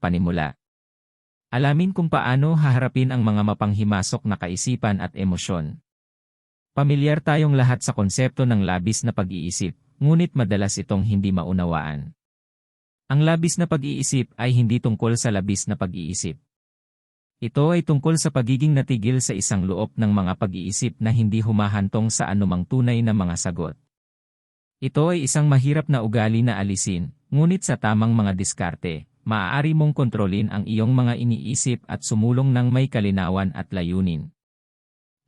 panimula. Alamin kung paano haharapin ang mga mapanghimasok na kaisipan at emosyon. Pamilyar tayong lahat sa konsepto ng labis na pag-iisip, ngunit madalas itong hindi maunawaan. Ang labis na pag-iisip ay hindi tungkol sa labis na pag-iisip. Ito ay tungkol sa pagiging natigil sa isang loob ng mga pag-iisip na hindi humahantong sa anumang tunay na mga sagot. Ito ay isang mahirap na ugali na alisin, ngunit sa tamang mga diskarte, maaari mong kontrolin ang iyong mga iniisip at sumulong ng may kalinawan at layunin.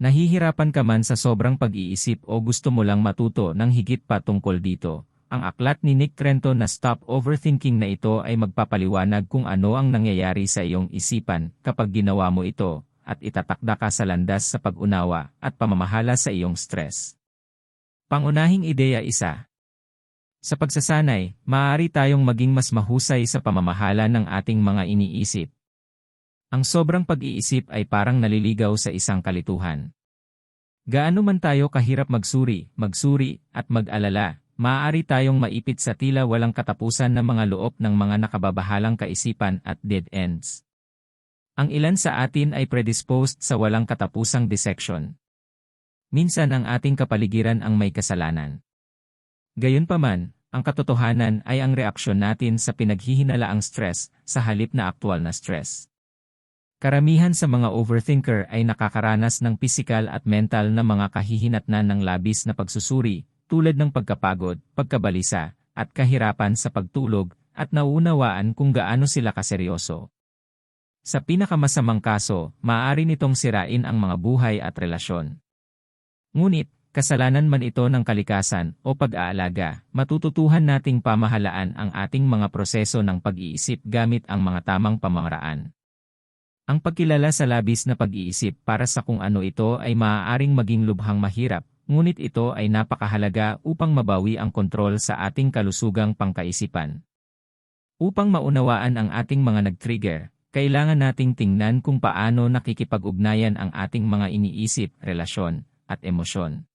Nahihirapan ka man sa sobrang pag-iisip o gusto mo lang matuto ng higit pa tungkol dito, ang aklat ni Nick Trento na Stop Overthinking na ito ay magpapaliwanag kung ano ang nangyayari sa iyong isipan kapag ginawa mo ito, at itatakda ka sa landas sa pag-unawa at pamamahala sa iyong stress. Pangunahing ideya isa. Sa pagsasanay, maaari tayong maging mas mahusay sa pamamahala ng ating mga iniisip. Ang sobrang pag-iisip ay parang naliligaw sa isang kalituhan. Gaano man tayo kahirap magsuri, magsuri, at mag-alala, maaari tayong maipit sa tila walang katapusan na mga loob ng mga nakababahalang kaisipan at dead ends. Ang ilan sa atin ay predisposed sa walang katapusang dissection. Minsan ang ating kapaligiran ang may kasalanan. Gayunpaman, ang katotohanan ay ang reaksyon natin sa pinaghihinalaang stress sa halip na aktwal na stress. Karamihan sa mga overthinker ay nakakaranas ng pisikal at mental na mga kahihinatnan ng labis na pagsusuri, tulad ng pagkapagod, pagkabalisa, at kahirapan sa pagtulog, at nauunawaan kung gaano sila kaseryoso. Sa pinakamasamang kaso, maaari nitong sirain ang mga buhay at relasyon. Ngunit, kasalanan man ito ng kalikasan o pag-aalaga, matututuhan nating pamahalaan ang ating mga proseso ng pag-iisip gamit ang mga tamang pamamaraan. Ang pagkilala sa labis na pag-iisip para sa kung ano ito ay maaaring maging lubhang mahirap, ngunit ito ay napakahalaga upang mabawi ang kontrol sa ating kalusugang pangkaisipan. Upang maunawaan ang ating mga nag-trigger, kailangan nating tingnan kung paano nakikipag-ugnayan ang ating mga iniisip, relasyon, at emosyon.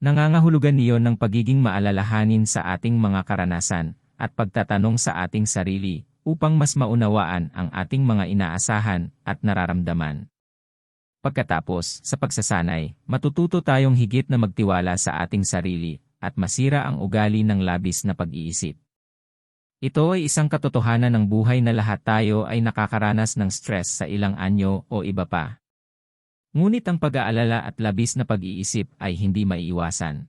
Nangangahulugan niyon ng pagiging maalalahanin sa ating mga karanasan at pagtatanong sa ating sarili upang mas maunawaan ang ating mga inaasahan at nararamdaman. Pagkatapos, sa pagsasanay, matututo tayong higit na magtiwala sa ating sarili at masira ang ugali ng labis na pag-iisip. Ito ay isang katotohanan ng buhay na lahat tayo ay nakakaranas ng stress sa ilang anyo o iba pa. Ngunit ang pag-aalala at labis na pag-iisip ay hindi maiiwasan.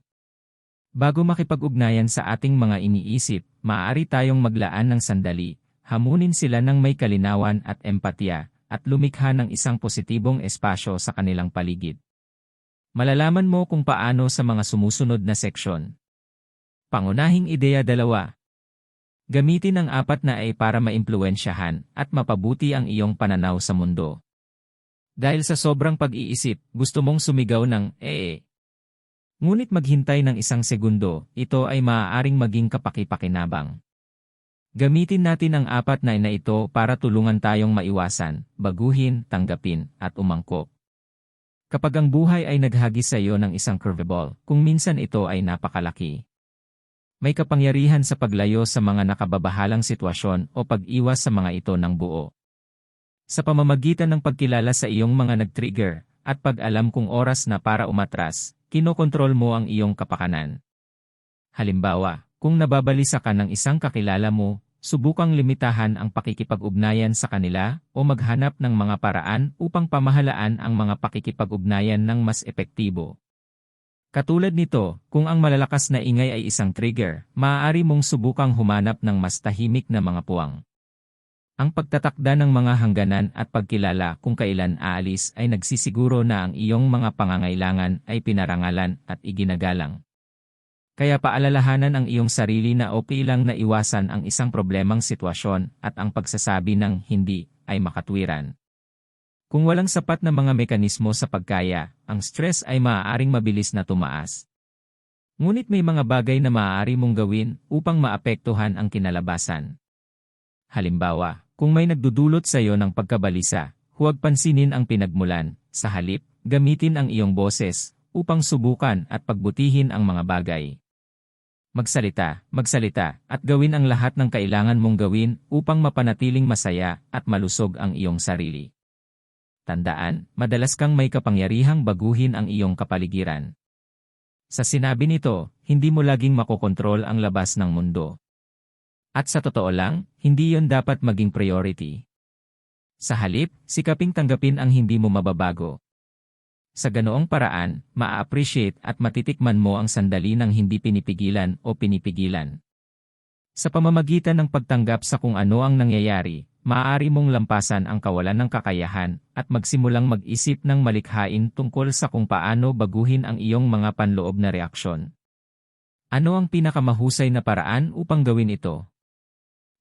Bago makipag-ugnayan sa ating mga iniisip, maaari tayong maglaan ng sandali, hamunin sila ng may kalinawan at empatya, at lumikha ng isang positibong espasyo sa kanilang paligid. Malalaman mo kung paano sa mga sumusunod na seksyon. Pangunahing ideya dalawa. Gamitin ang apat na ay para maimpluensyahan at mapabuti ang iyong pananaw sa mundo. Dahil sa sobrang pag-iisip, gusto mong sumigaw ng ee. Ngunit maghintay ng isang segundo, ito ay maaaring maging kapakipakinabang. Gamitin natin ang apat na ina ito para tulungan tayong maiwasan, baguhin, tanggapin, at umangkop. Kapag ang buhay ay naghagis sa iyo ng isang curveball, kung minsan ito ay napakalaki. May kapangyarihan sa paglayo sa mga nakababahalang sitwasyon o pag-iwas sa mga ito ng buo. Sa pamamagitan ng pagkilala sa iyong mga nag-trigger, at pag-alam kung oras na para umatras, kinokontrol mo ang iyong kapakanan. Halimbawa, kung nababalisa ka ng isang kakilala mo, subukang limitahan ang pakikipag-ugnayan sa kanila o maghanap ng mga paraan upang pamahalaan ang mga pakikipag-ugnayan ng mas epektibo. Katulad nito, kung ang malalakas na ingay ay isang trigger, maaari mong subukang humanap ng mas tahimik na mga puwang. Ang pagtatakda ng mga hangganan at pagkilala kung kailan aalis ay nagsisiguro na ang iyong mga pangangailangan ay pinarangalan at iginagalang. Kaya paalalahanan ang iyong sarili na okay lang na iwasan ang isang problemang sitwasyon at ang pagsasabi ng hindi ay makatwiran. Kung walang sapat na mga mekanismo sa pagkaya, ang stress ay maaaring mabilis na tumaas. Ngunit may mga bagay na maaari mong gawin upang maapektuhan ang kinalabasan. Halimbawa, kung may nagdudulot sa iyo ng pagkabalisa, huwag pansinin ang pinagmulan, sa halip, gamitin ang iyong boses upang subukan at pagbutihin ang mga bagay. Magsalita, magsalita, at gawin ang lahat ng kailangan mong gawin upang mapanatiling masaya at malusog ang iyong sarili. Tandaan, madalas kang may kapangyarihang baguhin ang iyong kapaligiran. Sa sinabi nito, hindi mo laging makokontrol ang labas ng mundo. At sa totoo lang, hindi yon dapat maging priority. Sa halip, sikaping tanggapin ang hindi mo mababago. Sa ganoong paraan, maa-appreciate at matitikman mo ang sandali ng hindi pinipigilan o pinipigilan. Sa pamamagitan ng pagtanggap sa kung ano ang nangyayari, maaari mong lampasan ang kawalan ng kakayahan at magsimulang mag-isip ng malikhain tungkol sa kung paano baguhin ang iyong mga panloob na reaksyon. Ano ang pinakamahusay na paraan upang gawin ito?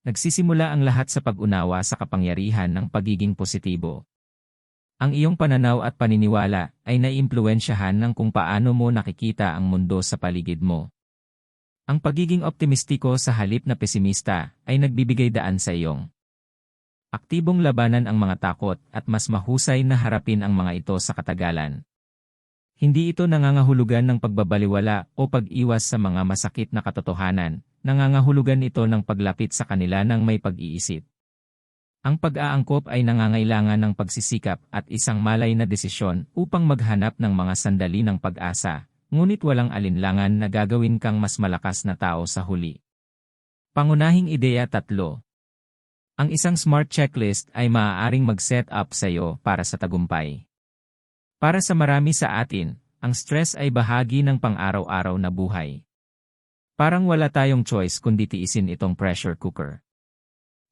Nagsisimula ang lahat sa pag-unawa sa kapangyarihan ng pagiging positibo. Ang iyong pananaw at paniniwala ay naiimpluwensyahan ng kung paano mo nakikita ang mundo sa paligid mo. Ang pagiging optimistiko sa halip na pesimista ay nagbibigay daan sa iyong aktibong labanan ang mga takot at mas mahusay na harapin ang mga ito sa katagalan. Hindi ito nangangahulugan ng pagbabaliwala o pag-iwas sa mga masakit na katotohanan, nangangahulugan ito ng paglapit sa kanila ng may pag-iisip. Ang pag-aangkop ay nangangailangan ng pagsisikap at isang malay na desisyon upang maghanap ng mga sandali ng pag-asa, ngunit walang alinlangan na gagawin kang mas malakas na tao sa huli. Pangunahing ideya tatlo. Ang isang smart checklist ay maaaring mag-set up sa iyo para sa tagumpay. Para sa marami sa atin, ang stress ay bahagi ng pang-araw-araw na buhay. Parang wala tayong choice kundi tiisin itong pressure cooker.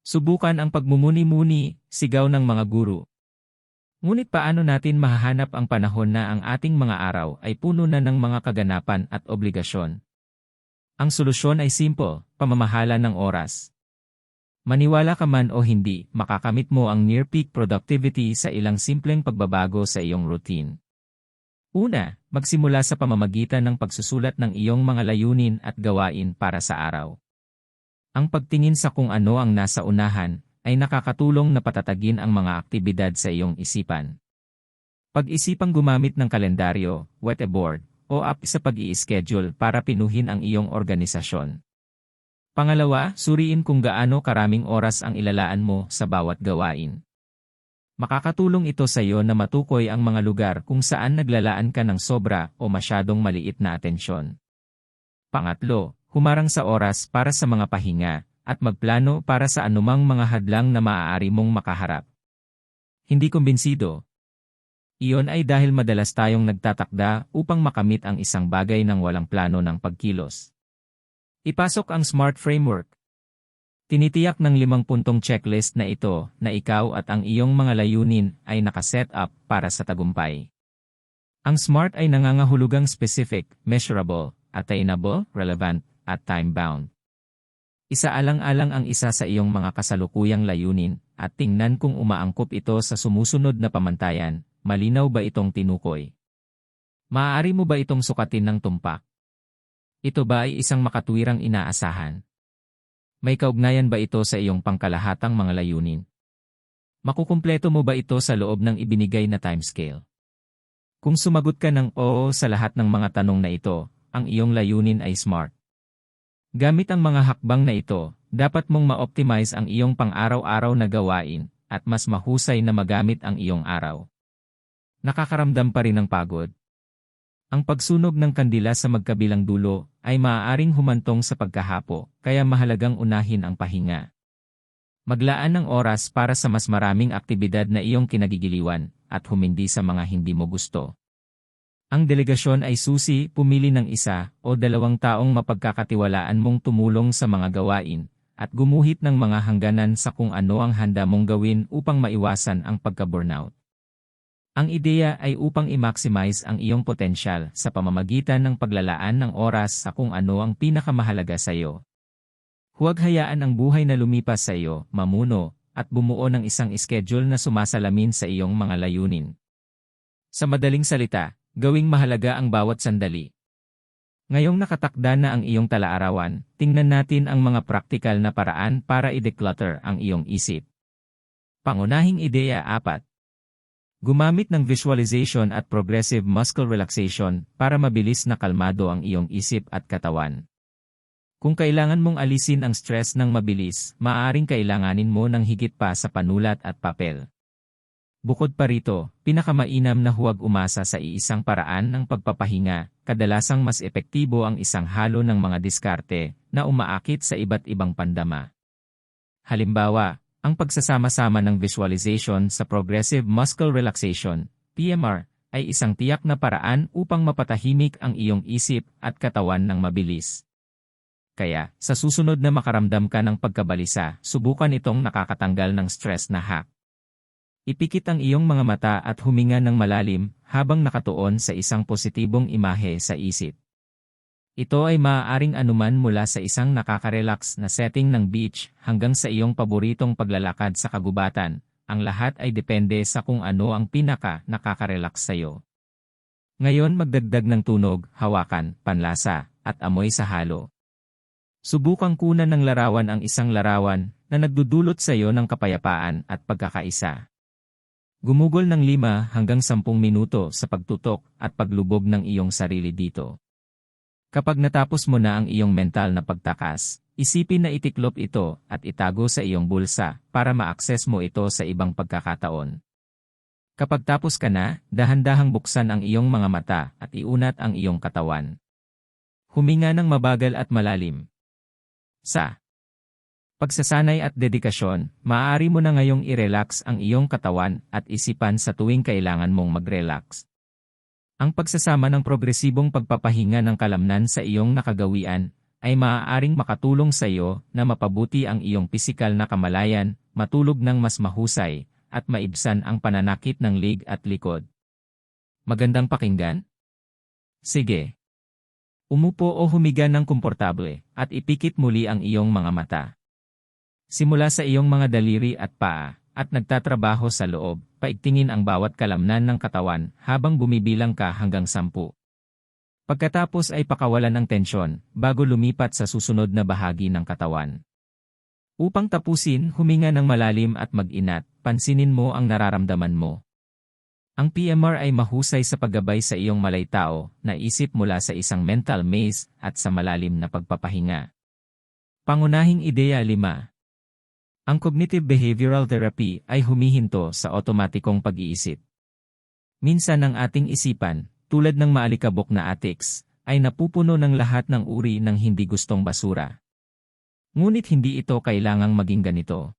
Subukan ang pagmumuni-muni, sigaw ng mga guru. Ngunit paano natin mahahanap ang panahon na ang ating mga araw ay puno na ng mga kaganapan at obligasyon? Ang solusyon ay simple, pamamahala ng oras. Maniwala ka man o hindi, makakamit mo ang near-peak productivity sa ilang simpleng pagbabago sa iyong routine. Una, magsimula sa pamamagitan ng pagsusulat ng iyong mga layunin at gawain para sa araw. Ang pagtingin sa kung ano ang nasa unahan ay nakakatulong na patatagin ang mga aktibidad sa iyong isipan. Pag-isipang gumamit ng kalendaryo, whiteboard, o app sa pag schedule para pinuhin ang iyong organisasyon. Pangalawa, suriin kung gaano karaming oras ang ilalaan mo sa bawat gawain. Makakatulong ito sa iyo na matukoy ang mga lugar kung saan naglalaan ka ng sobra o masyadong maliit na atensyon. Pangatlo, humarang sa oras para sa mga pahinga, at magplano para sa anumang mga hadlang na maaari mong makaharap. Hindi kumbinsido. Iyon ay dahil madalas tayong nagtatakda upang makamit ang isang bagay ng walang plano ng pagkilos. Ipasok ang SMART framework. Tinitiyak ng limang puntong checklist na ito na ikaw at ang iyong mga layunin ay nakaset up para sa tagumpay. Ang SMART ay nangangahulugang specific, measurable, attainable, relevant, at time-bound. Isaalang-alang ang isa sa iyong mga kasalukuyang layunin at tingnan kung umaangkop ito sa sumusunod na pamantayan, malinaw ba itong tinukoy? Maaari mo ba itong sukatin ng tumpak? Ito ba ay isang makatwirang inaasahan? May kaugnayan ba ito sa iyong pangkalahatang mga layunin? Makukumpleto mo ba ito sa loob ng ibinigay na timescale? Kung sumagot ka ng oo sa lahat ng mga tanong na ito, ang iyong layunin ay SMART. Gamit ang mga hakbang na ito, dapat mong ma-optimize ang iyong pang-araw-araw na gawain at mas mahusay na magamit ang iyong araw. Nakakaramdam pa rin ng pagod. Ang pagsunog ng kandila sa magkabilang dulo ay maaaring humantong sa pagkahapo, kaya mahalagang unahin ang pahinga. Maglaan ng oras para sa mas maraming aktibidad na iyong kinagigiliwan at humindi sa mga hindi mo gusto. Ang delegasyon ay susi, pumili ng isa o dalawang taong mapagkakatiwalaan mong tumulong sa mga gawain, at gumuhit ng mga hangganan sa kung ano ang handa mong gawin upang maiwasan ang pagka-burnout. Ang ideya ay upang i-maximize ang iyong potensyal sa pamamagitan ng paglalaan ng oras sa kung ano ang pinakamahalaga sa iyo. Huwag hayaan ang buhay na lumipas sa iyo, mamuno, at bumuo ng isang schedule na sumasalamin sa iyong mga layunin. Sa madaling salita, Gawing mahalaga ang bawat sandali. Ngayong nakatakda na ang iyong talaarawan, tingnan natin ang mga praktikal na paraan para i-declutter ang iyong isip. Pangunahing ideya 4. Gumamit ng visualization at progressive muscle relaxation para mabilis na kalmado ang iyong isip at katawan. Kung kailangan mong alisin ang stress ng mabilis, maaaring kailanganin mo ng higit pa sa panulat at papel. Bukod pa rito, pinakamainam na huwag umasa sa iisang paraan ng pagpapahinga, kadalasang mas epektibo ang isang halo ng mga diskarte na umaakit sa iba't ibang pandama. Halimbawa, ang pagsasama-sama ng visualization sa Progressive Muscle Relaxation, PMR, ay isang tiyak na paraan upang mapatahimik ang iyong isip at katawan ng mabilis. Kaya, sa susunod na makaramdam ka ng pagkabalisa, subukan itong nakakatanggal ng stress na hack. Ipikit ang iyong mga mata at huminga ng malalim habang nakatuon sa isang positibong imahe sa isip. Ito ay maaaring anuman mula sa isang nakaka-relax na setting ng beach hanggang sa iyong paboritong paglalakad sa kagubatan. Ang lahat ay depende sa kung ano ang pinaka nakaka-relax sa iyo. Ngayon magdagdag ng tunog, hawakan, panlasa, at amoy sa halo. Subukang kunan ng larawan ang isang larawan na nagdudulot sa iyo ng kapayapaan at pagkakaisa. Gumugol ng 5 hanggang 10 minuto sa pagtutok at paglubog ng iyong sarili dito. Kapag natapos mo na ang iyong mental na pagtakas, isipin na itiklop ito at itago sa iyong bulsa para ma-access mo ito sa ibang pagkakataon. Kapag tapos ka na, dahan-dahang buksan ang iyong mga mata at iunat ang iyong katawan. Huminga ng mabagal at malalim, sa pagsasanay at dedikasyon, maaari mo na ngayong i-relax ang iyong katawan at isipan sa tuwing kailangan mong mag-relax. Ang pagsasama ng progresibong pagpapahinga ng kalamnan sa iyong nakagawian ay maaaring makatulong sa iyo na mapabuti ang iyong pisikal na kamalayan, matulog ng mas mahusay, at maibsan ang pananakit ng lig at likod. Magandang pakinggan? Sige. Umupo o humiga ng komportable at ipikit muli ang iyong mga mata. Simula sa iyong mga daliri at paa at nagtatrabaho sa loob, paigtingin ang bawat kalamnan ng katawan habang bumibilang ka hanggang sampu. Pagkatapos ay pakawalan ng tensyon bago lumipat sa susunod na bahagi ng katawan. Upang tapusin, huminga ng malalim at mag-inat, pansinin mo ang nararamdaman mo. Ang PMR ay mahusay sa paggabay sa iyong malaytao na isip mula sa isang mental maze at sa malalim na pagpapahinga. Pangunahing ideya 5. Ang cognitive behavioral therapy ay humihinto sa otomatikong pag-iisip. Minsan ang ating isipan, tulad ng maalikabok na addicts, ay napupuno ng lahat ng uri ng hindi gustong basura. Ngunit hindi ito kailangang maging ganito.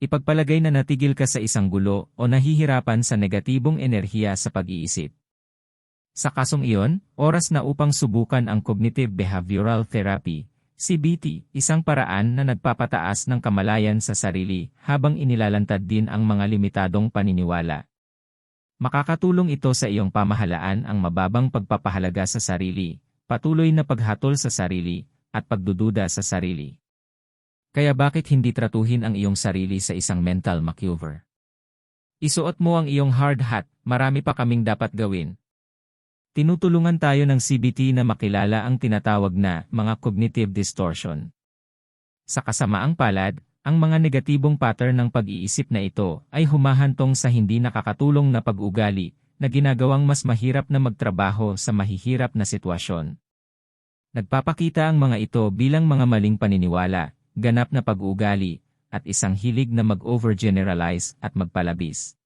Ipagpalagay na natigil ka sa isang gulo o nahihirapan sa negatibong enerhiya sa pag-iisip. Sa kasong iyon, oras na upang subukan ang Cognitive Behavioral Therapy, CBT, isang paraan na nagpapataas ng kamalayan sa sarili habang inilalantad din ang mga limitadong paniniwala. Makakatulong ito sa iyong pamahalaan ang mababang pagpapahalaga sa sarili, patuloy na paghatol sa sarili, at pagdududa sa sarili. Kaya bakit hindi tratuhin ang iyong sarili sa isang mental makeover? Isuot mo ang iyong hard hat, marami pa kaming dapat gawin. Tinutulungan tayo ng CBT na makilala ang tinatawag na mga cognitive distortion. Sa kasamaang palad, ang mga negatibong pattern ng pag-iisip na ito ay humahantong sa hindi nakakatulong na pag-ugali na ginagawang mas mahirap na magtrabaho sa mahihirap na sitwasyon. Nagpapakita ang mga ito bilang mga maling paniniwala, ganap na pag-uugali, at isang hilig na mag-overgeneralize at magpalabis.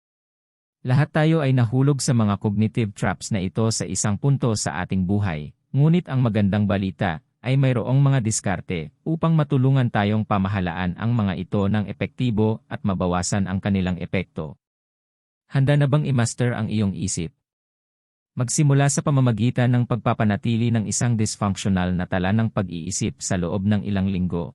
Lahat tayo ay nahulog sa mga cognitive traps na ito sa isang punto sa ating buhay, ngunit ang magandang balita ay mayroong mga diskarte upang matulungan tayong pamahalaan ang mga ito ng epektibo at mabawasan ang kanilang epekto. Handa na bang i-master ang iyong isip? Magsimula sa pamamagitan ng pagpapanatili ng isang dysfunctional na tala ng pag-iisip sa loob ng ilang linggo.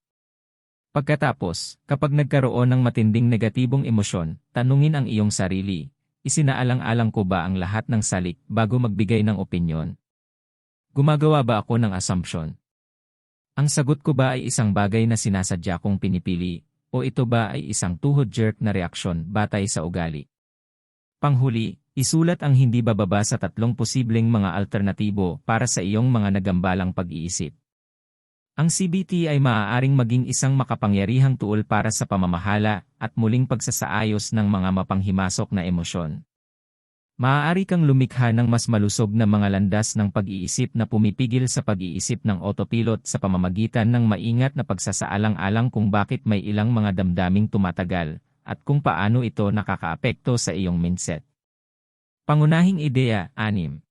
Pagkatapos, kapag nagkaroon ng matinding negatibong emosyon, tanungin ang iyong sarili, isinaalang-alang ko ba ang lahat ng salik bago magbigay ng opinyon? Gumagawa ba ako ng assumption? Ang sagot ko ba ay isang bagay na sinasadya kong pinipili, o ito ba ay isang tuhod-jerk na reaksyon batay sa ugali? Panghuli, isulat ang hindi bababa sa tatlong posibleng mga alternatibo para sa iyong mga nagambalang pag-iisip. Ang CBT ay maaaring maging isang makapangyarihang tool para sa pamamahala at muling pagsasaayos ng mga mapanghimasok na emosyon. Maaari kang lumikha ng mas malusog na mga landas ng pag-iisip na pumipigil sa pag-iisip ng autopilot sa pamamagitan ng maingat na pagsasaalang-alang kung bakit may ilang mga damdaming tumatagal, at kung paano ito nakakaapekto sa iyong mindset. Pangunahing ideya, 6.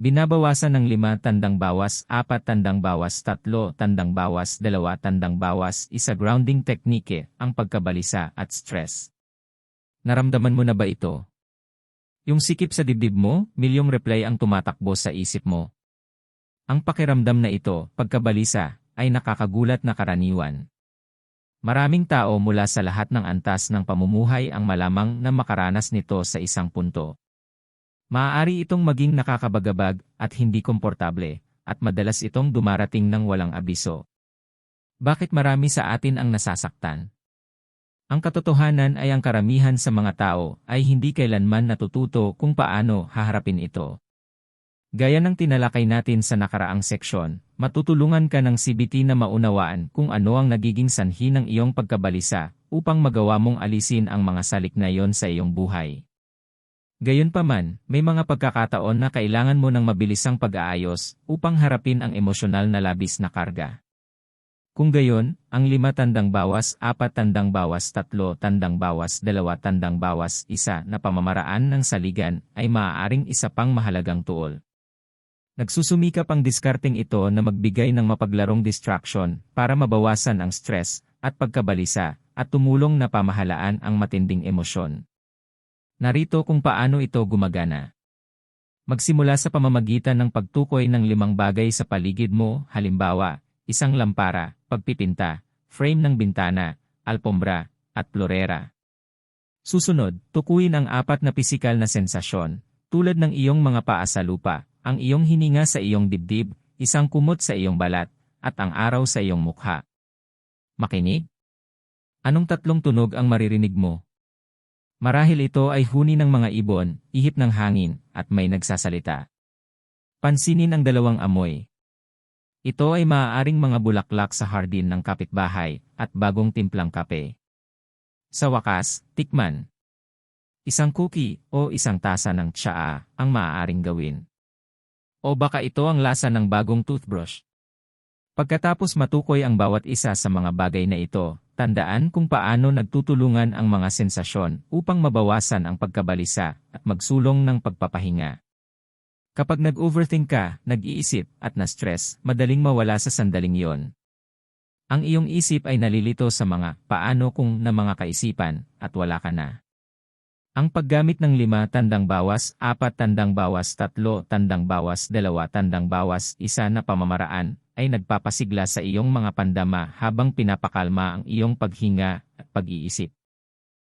Binabawasan ng 5 tandang bawas 4 tandang bawas 3 tandang bawas 2 tandang bawas isa grounding technique, ang pagkabalisa at stress. Naramdaman mo na ba ito? Yung sikip sa dibdib mo, milyong reply ang tumatakbo sa isip mo. Ang pakiramdam na ito, pagkabalisa, ay nakakagulat na karaniwan. Maraming tao mula sa lahat ng antas ng pamumuhay ang malamang na makaranas nito sa isang punto. Maaari itong maging nakakabagabag at hindi komportable, at madalas itong dumarating ng walang abiso. Bakit marami sa atin ang nasasaktan? Ang katotohanan ay ang karamihan sa mga tao ay hindi kailanman natututo kung paano haharapin ito. Gaya ng tinalakay natin sa nakaraang seksyon, matutulungan ka ng CBT na maunawaan kung ano ang nagiging sanhi ng iyong pagkabalisa upang magawa mong alisin ang mga salik na iyon sa iyong buhay. Gayunpaman, may mga pagkakataon na kailangan mo ng mabilisang pag-aayos upang harapin ang emosyonal na labis na karga. Kung gayon, ang lima tandang bawas, apat tandang bawas, tatlo tandang bawas, dalawa tandang bawas, isa na pamamaraan ng saligan ay maaaring isa pang mahalagang tuol. Nagsusumikap ang diskarting ito na magbigay ng mapaglarong distraction para mabawasan ang stress at pagkabalisa at tumulong na pamahalaan ang matinding emosyon. Narito kung paano ito gumagana. Magsimula sa pamamagitan ng pagtukoy ng limang bagay sa paligid mo, halimbawa, isang lampara, pagpipinta, frame ng bintana, alpombra, at florera. Susunod, tukuyin ang apat na pisikal na sensasyon, tulad ng iyong mga paa sa lupa, ang iyong hininga sa iyong dibdib, isang kumot sa iyong balat, at ang araw sa iyong mukha. Makinig? Anong tatlong tunog ang maririnig mo? Marahil ito ay huni ng mga ibon, ihip ng hangin, at may nagsasalita. Pansinin ang dalawang amoy, ito ay maaaring mga bulaklak sa hardin ng kapitbahay at bagong timplang kape. Sa wakas, tikman. Isang cookie o isang tasa ng tsaa ang maaaring gawin. O baka ito ang lasa ng bagong toothbrush. Pagkatapos matukoy ang bawat isa sa mga bagay na ito, tandaan kung paano nagtutulungan ang mga sensasyon upang mabawasan ang pagkabalisa at magsulong ng pagpapahinga. Kapag nag-overthink ka, nag-iisip, at na-stress, madaling mawala sa sandaling yon. Ang iyong isip ay nalilito sa mga paano kung na mga kaisipan, at wala ka na. Ang paggamit ng lima tandang bawas, apat tandang bawas, tatlo tandang bawas, dalawa tandang bawas, isa na pamamaraan, ay nagpapasigla sa iyong mga pandama habang pinapakalma ang iyong paghinga at pag-iisip.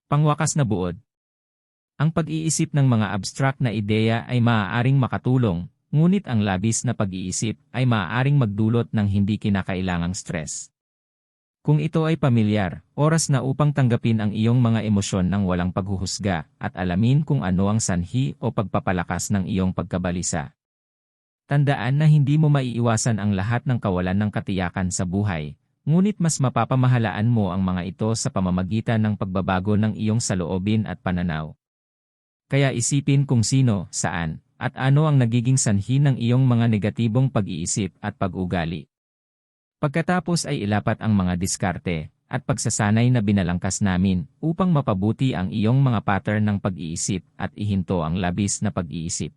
Pangwakas na buod, ang pag-iisip ng mga abstract na ideya ay maaaring makatulong, ngunit ang labis na pag-iisip ay maaaring magdulot ng hindi kinakailangang stress. Kung ito ay pamilyar, oras na upang tanggapin ang iyong mga emosyon ng walang paghuhusga at alamin kung ano ang sanhi o pagpapalakas ng iyong pagkabalisa. Tandaan na hindi mo maiiwasan ang lahat ng kawalan ng katiyakan sa buhay, ngunit mas mapapamahalaan mo ang mga ito sa pamamagitan ng pagbabago ng iyong saloobin at pananaw. Kaya isipin kung sino, saan, at ano ang nagiging sanhi ng iyong mga negatibong pag-iisip at pag-ugali. Pagkatapos ay ilapat ang mga diskarte at pagsasanay na binalangkas namin upang mapabuti ang iyong mga pattern ng pag-iisip at ihinto ang labis na pag-iisip.